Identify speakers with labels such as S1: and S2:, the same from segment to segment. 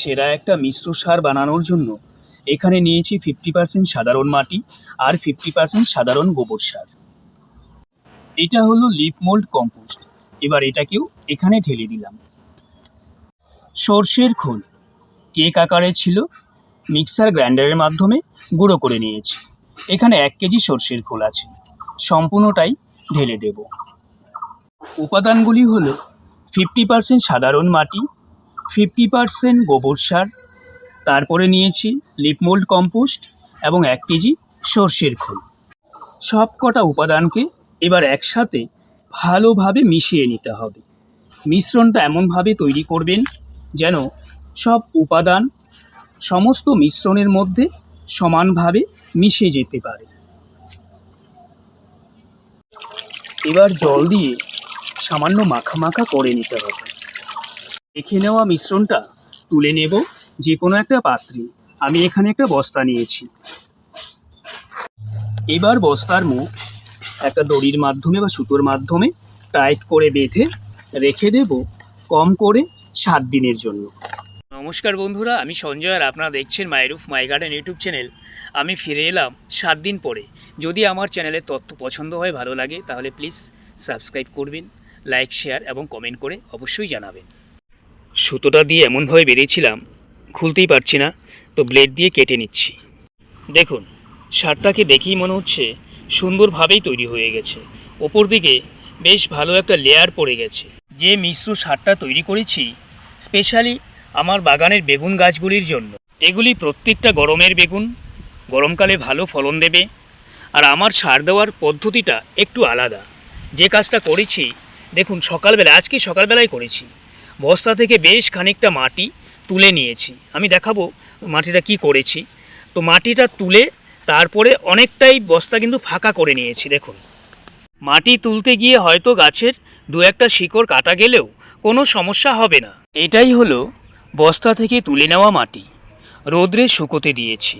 S1: সেরা একটা মিশ্র সার বানানোর জন্য এখানে নিয়েছি ফিফটি পার্সেন্ট সাধারণ মাটি আর ফিফটি পার্সেন্ট সাধারণ গোবর সার। এটা হলো লিপ মোল্ড কম্পোস্ট এবার এটাকেও এখানে ঢেলে দিলাম। সর্ষের খোল কেক আকারে ছিল, মিক্সার গ্রাইন্ডারের মাধ্যমে গুঁড়ো করে নিয়েছি। এখানে এক কেজি সর্ষের খোল আছে, সম্পূর্ণটাই ঢেলে দেব। উপাদানগুলি হলো ফিফটি পার্সেন্ট সাধারণ মাটি ফিফটি পার্সেন্ট গোবর সার। তারপরে নিয়েছি লিপমোল্ড কম্পোস্ট এবং এক কেজি সর্ষের খোল। সব কটা উপাদানকে এবার একসাথে ভালোভাবে মিশিয়ে নিতে হবে। মিশ্রণটা এমনভাবে তৈরি করবেন যেন সব উপাদান সমস্ত মিশ্রণের মধ্যে সমানভাবে মিশে যেতে পারে। এবার জল দিয়ে সামান্য মাখা মাখা করে নিতে হবে। মেখে নেওয়া মিশ্রণটা তুলে নেব যে কোনো একটা পাত্রে। আমি এখানে একটা বস্তা নিয়েছি। এবার বস্তার মুখ একটা দড়ির মাধ্যমে বা সুতোর মাধ্যমে টাইট করে বেঁধে রেখে দেব কম করে সাত দিনের জন্য। নমস্কার বন্ধুরা, আমি সঞ্জয় আর আপনারা দেখছেন my roof my garden YouTube channel. আমি ফিরে এলাম সাত দিন পরে। যদি আমার চ্যানেলের তথ্য পছন্দ হয়, ভালো লাগে, তাহলে প্লিজ সাবস্ক্রাইব করবেন, লাইক, শেয়ার এবং কমেন্ট করে অবশ্যই জানাবেন। সুতোটা দিয়ে এমনভাবে বেরিয়েছিলাম, খুলতেই পারছি না, তো ব্লেড দিয়ে কেটে নিচ্ছি। দেখুন, শার্টটাকে দেখেই মনে হচ্ছে সুন্দরভাবেই তৈরি হয়ে গেছে। ওপর দিকে বেশ ভালো একটা লেয়ার পড়ে গেছে। যে মিশ্র সারটা তৈরি করেছি স্পেশালি আমার বাগানের বেগুন গাছগুলির জন্য। এগুলি প্রত্যেকটা গরমের বেগুন, গরমকালে ভালো ফলন দেবে, আর আমার সার দেওয়ার পদ্ধতিটা একটু আলাদা। যে কাজটা করেছি, দেখুন, সকালবেলা, আজকে সকালবেলায় করেছি। বস্তা থেকে বেশ খানিকটা মাটি তুলে নিয়েছি। আমি দেখাবো মাটিটা কি করেছি। তো মাটিটা তুলে তারপরে অনেকটাই বস্তা কিন্তু ফাঁকা করে নিয়েছি, দেখুন। মাটি তুলতে গিয়ে হয়তো গাছের দু একটা শিকড় কাটা গেলেও কোনো সমস্যা হবে না। এটাই হলো বস্তা থেকে তুলে নেওয়া মাটি। রোদ্রে শুকোতে দিয়েছি।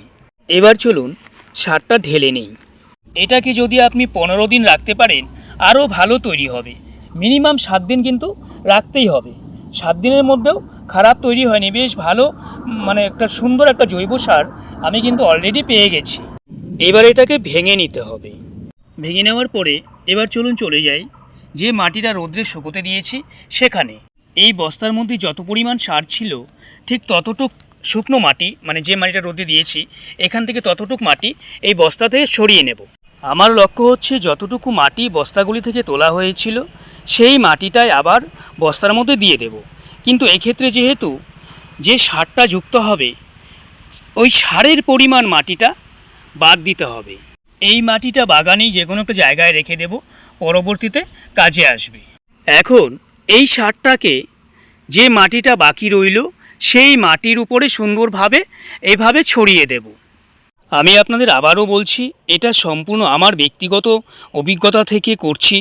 S1: এবার চলুন সারটা ঢেলে নেই। এটাকে যদি আপনি পনেরো দিন রাখতে পারেন, আরও ভালো তৈরি হবে। মিনিমাম সাত দিন কিন্তু রাখতেই হবে। সাত দিনের মধ্যেও খারাপ তৈরি হয়নি। বেশ ভালো মানে একটা সুন্দর একটা জৈব সার আমি কিন্তু অলরেডি পেয়ে গেছি। এবার এটাকে ভেঙে নিতে হবে। ভেঙে নেওয়ার পরে এবার চলুন চলে যাই যে মাটিটা রোদ্রে শুকোতে দিয়েছি সেখানে। এই বস্তার মধ্যে যত পরিমাণ সার ছিল, ঠিক ততটুক শুকনো মাটি মানে যে মাটিটা রোদে দিয়েছি, এখান থেকে ততটুক মাটি এই বস্তা থেকে সরিয়ে নেব। আমার লক্ষ্য হচ্ছে যতটুকু মাটি বস্তাগুলি থেকে তোলা হয়েছিল, সেই মাটিটাই আবার বস্তার মধ্যে দিয়ে দেব। কিন্তু এক্ষেত্রে যেহেতু যে সারটা যুক্ত হবে, ওই সারের পরিমাণ মাটিটা বাদ দিতে হবে। এই মাটিটা বাগানেই যে কোনো একটা জায়গায় রেখে দেব, পরবর্তীতে কাজে আসবে। এখন এই সারটাকে যে মাটিটা বাকি রইল, সেই মাটির উপরে সুন্দরভাবে এভাবে ছড়িয়ে দেব। আমি আপনাদের আবারও বলছি, এটা সম্পূর্ণ আমার ব্যক্তিগত অভিজ্ঞতা থেকে করছি।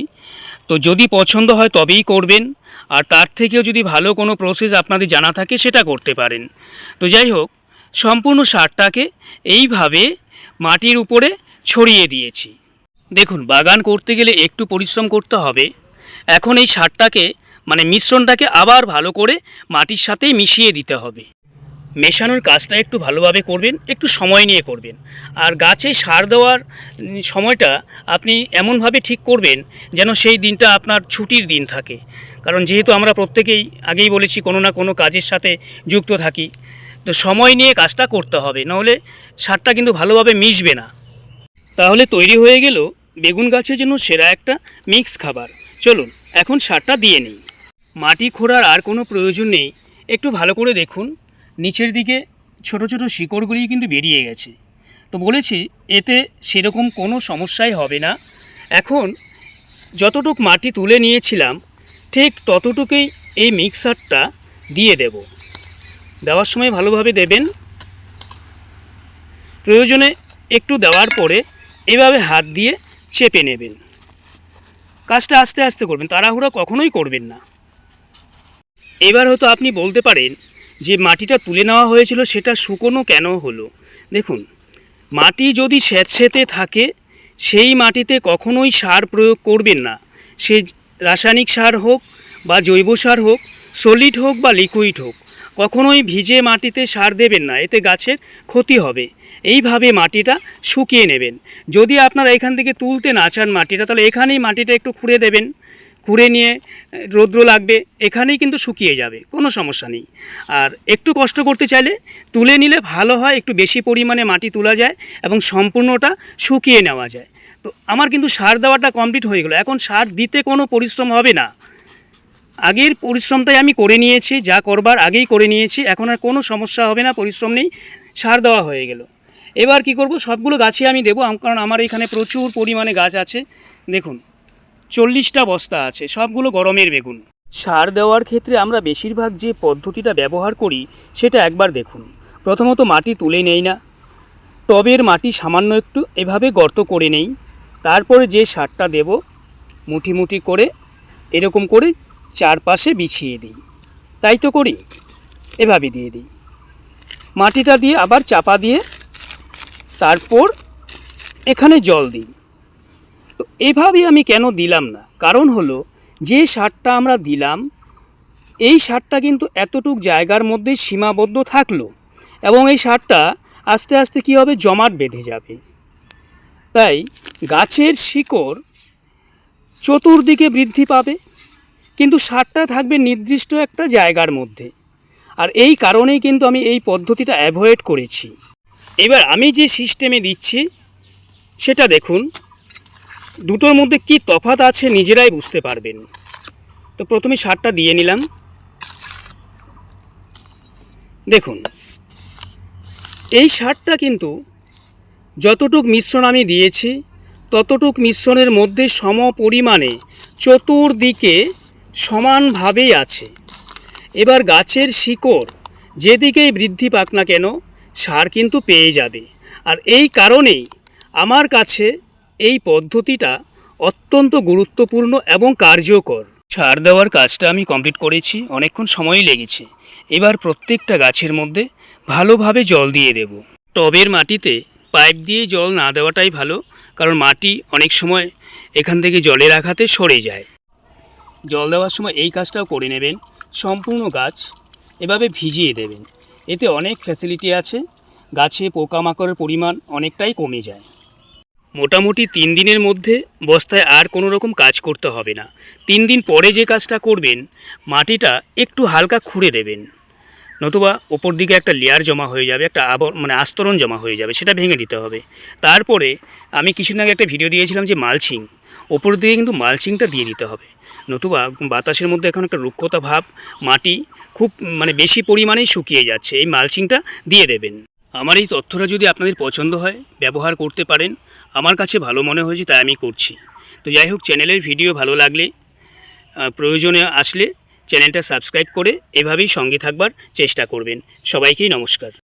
S1: তো যদি পছন্দ হয় তবেই করবেন, আর তার থেকেও যদি ভালো কোনো প্রসেস আপনাদের জানা থাকে সেটা করতে পারেন। তো যাই হোক, সম্পূর্ণ সারটাকে এইভাবে মাটির উপরে ছড়িয়ে দিয়েছি। দেখুন, বাগান করতে গেলে একটু পরিশ্রম করতে হবে। এখন এই সারটাকে মানে মিশ্রণটাকে আবার ভালো করে মাটির সাথেই মিশিয়ে দিতে হবে। মেশানোর কাজটা একটু ভালোভাবে করবেন, একটু সময় নিয়ে করবেন। আর গাছে সার দেওয়ার সময়টা আপনি এমনভাবে ঠিক করবেন যেন সেই দিনটা আপনার ছুটির দিন থাকে। কারণ যেহেতু আমরা প্রত্যেকেই আগেই বলেছি কোনো না কোনো কাজের সাথে যুক্ত থাকি, তো সময় নিয়ে কাজটা করতে হবে, নাহলে সারটা কিন্তু ভালোভাবে মিশবে না। তাহলে তৈরি হয়ে গেল বেগুন গাছের জন্য সেরা একটা মিক্স খাবার। চলুন, এখন সারটা দিয়ে নিই। মাটি খোঁড়ার আর কোনো প্রয়োজন নেই। একটু ভালো করে দেখুন। নিচের দিকে ছোট ছোট শিকড়গুলি কিন্তু বেরিয়ে গেছে। তো বলেছি, এতে সেরকম কোনো সমস্যাই হবে না। এখন যতটুক মাটি তুলে নিয়েছিলাম, ঠিক ততটুকুই এই মিক্সারটা দিয়ে দেব। দেওয়ার সময় ভালোভাবে দেবেন। প্রয়োজনে একটু দেওয়ার পরে এভাবে হাত দিয়ে চেপে নেবেন। কাজটা আস্তে আস্তে করবেন, তাড়াহুড়া কখনোই করবেন না। এবার হয়তো আপনি বলতে পারেন যে মাটিটা তুলে নেওয়া হয়েছিল সেটা শুকনো কেন হলো? দেখুন, মাটি যদি স্যাঁতসেঁতে থাকে, সেই মাটিতে কখনোই সার প্রয়োগ করবেন না। সে রাসায়নিক সার হোক বা জৈব সার হোক, সলিড হোক বা লিকুইড হোক, কখনোই ভিজে মাটিতে সার দেবেন না, এতে গাছের ক্ষতি হবে। এইভাবে মাটিটা শুকিয়ে নেবেন। যদি আপনারা এখান থেকে তুলতে না চান মাটিটা, তাহলে এখানেই মাটিটা একটু খুঁড়ে দেবেন। খুঁড়ে নিয়ে, রৌদ্র লাগবে, এখানেই কিন্তু শুকিয়ে যাবে, কোনো সমস্যা নেই। আর একটু কষ্ট করতে চাইলে তুলে নিলে ভালো হয়, একটু বেশি পরিমাণে মাটি তোলা যায় এবং সম্পূর্ণটা শুকিয়ে নেওয়া যায়। তো আমার কিন্তু সার দেওয়াটা কমপ্লিট হয়ে গেলো। এখন সার দিতে কোনো পরিশ্রম হবে না। আগের পরিশ্রমটাই আমি করে নিয়েছি, যা করবার আগেই করে নিয়েছি, এখন আর কোনো সমস্যা হবে না, পরিশ্রম নেই, সার দেওয়া হয়ে গেল। এবার কি করব? সবগুলো গাছে আমি দেবো কারণ আমার এখানে প্রচুর পরিমাণে গাছ আছে। দেখুন চল্লিশটা বস্তা আছে, সবগুলো গরমের বেগুন। সার দেওয়ার ক্ষেত্রে আমরা বেশিরভাগ যে পদ্ধতিটা ব্যবহার করি, সেটা একবার দেখুন। প্রথমত মাটি তুলে নেই না। টবের মাটি সামান্য একটু এভাবে গর্ত করে নেই। তারপরে যে সারটা দেব, মুঠি মুঠি করে, এরকম করে চারপাশে বিছিয়ে দিই। তাই তো করি। এভাবে দিয়ে দিই। মাটিটা দিয়ে আবার চাপা দিয়ে, তারপর এখানে জল দিই। তো এভাবে আমি কেন দিলাম না? কারণ হলো, যে সারটা আমরা দিলাম, এই সারটা কিন্তু এতটুক জায়গার মধ্যে সীমাবদ্ধ থাকল এবং এই সারটা আস্তে আস্তে কী হবে? জমাট বেঁধে যাবে। তাই গাছের শিকড় চতুর্দিকে বৃদ্ধি পাবে, কিন্তু সারটা থাকবে নির্দিষ্ট একটা জায়গার মধ্যে। আর এই কারণেই কিন্তু আমি এই পদ্ধতিটা অ্যাভয়েড করেছি। এবার আমি যে সিস্টেমে দিচ্ছি, সেটা দেখুন। দুটোর মধ্যে কি তফাৎ আছে নিজেরাই বুঝতে পারবেন। তো প্রথমে সারটা দিয়ে নিলাম। দেখুন, এই সারটা কিন্তু যতটুক মিশ্রণ আমি দিয়েছি, ততটুক মিশ্রণের মধ্যে সম পরিমাণে চতুর্দিকে সমানভাবেই আছে। এবার গাছের শিকড় যেদিকেই বৃদ্ধি পাক না কেন, সার কিন্তু পেয়ে যাবে। আর এই কারণেই আমার কাছে এই পদ্ধতিটা অত্যন্ত গুরুত্বপূর্ণ এবং কার্যকর। সার দেওয়ার কাজটা আমি কমপ্লিট করেছি, অনেকক্ষণ সময়ই লেগেছে। এবার প্রত্যেকটা গাছের মধ্যে ভালোভাবে জল দিয়ে দেব। টবের মাটিতে পাইপ দিয়ে জল না দেওয়াটাই ভালো, কারণ মাটি অনেক সময় এখান থেকে জলের আঘাতে সরে যায়। জল দেওয়ার সময় এই কাজটাও করে নেবেন। সম্পূর্ণ গাছ এভাবে ভিজিয়ে দেবেন। এতে অনেক ফ্যাসিলিটি আছে। গাছে পোকামাকড়ের পরিমাণ অনেকটাই কমে যায়। মোটামুটি তিন দিনের মধ্যে বস্তায় আর কোনো রকম কাজ করতে হবে না। তিন দিন পরে যে কাজটা করবেন, মাটিটা একটু হালকা খুঁড়ে দেবেন। নতুবা ওপর দিকে একটা লেয়ার জমা হয়ে যাবে, একটা আবর মানে আস্তরণ জমা হয়ে যাবে, সেটা ভেঙে দিতে হবে। তারপরে আমি কিছুদিন আগে একটা ভিডিও দিয়েছিলাম যে মালচিং ওপর দিকে কিন্তু মালচিংটা দিয়ে দিতে হবে। নতুবা বাতাসের মধ্যে এখন একটা রুক্ষতা ভাব, মাটি খুব মানে বেশি পরিমাণেই শুকিয়ে যাচ্ছে, এই মালচিংটা দিয়ে দেবেন। আমার এই তথ্যটা যদি আপনাদের পছন্দ হয়, ব্যবহার করতে পারেন, আমার কাছে ভালো মনে হয়েছে তাই আমি করছি। তো যাই হোক, চ্যানেলের ভিডিও ভালো লাগলে প্রয়োজনে আসলে চ্যানেলটা সাবস্ক্রাইব করে এভাবেই সঙ্গে থাকবার চেষ্টা করবেন। সবাইকেই নমস্কার।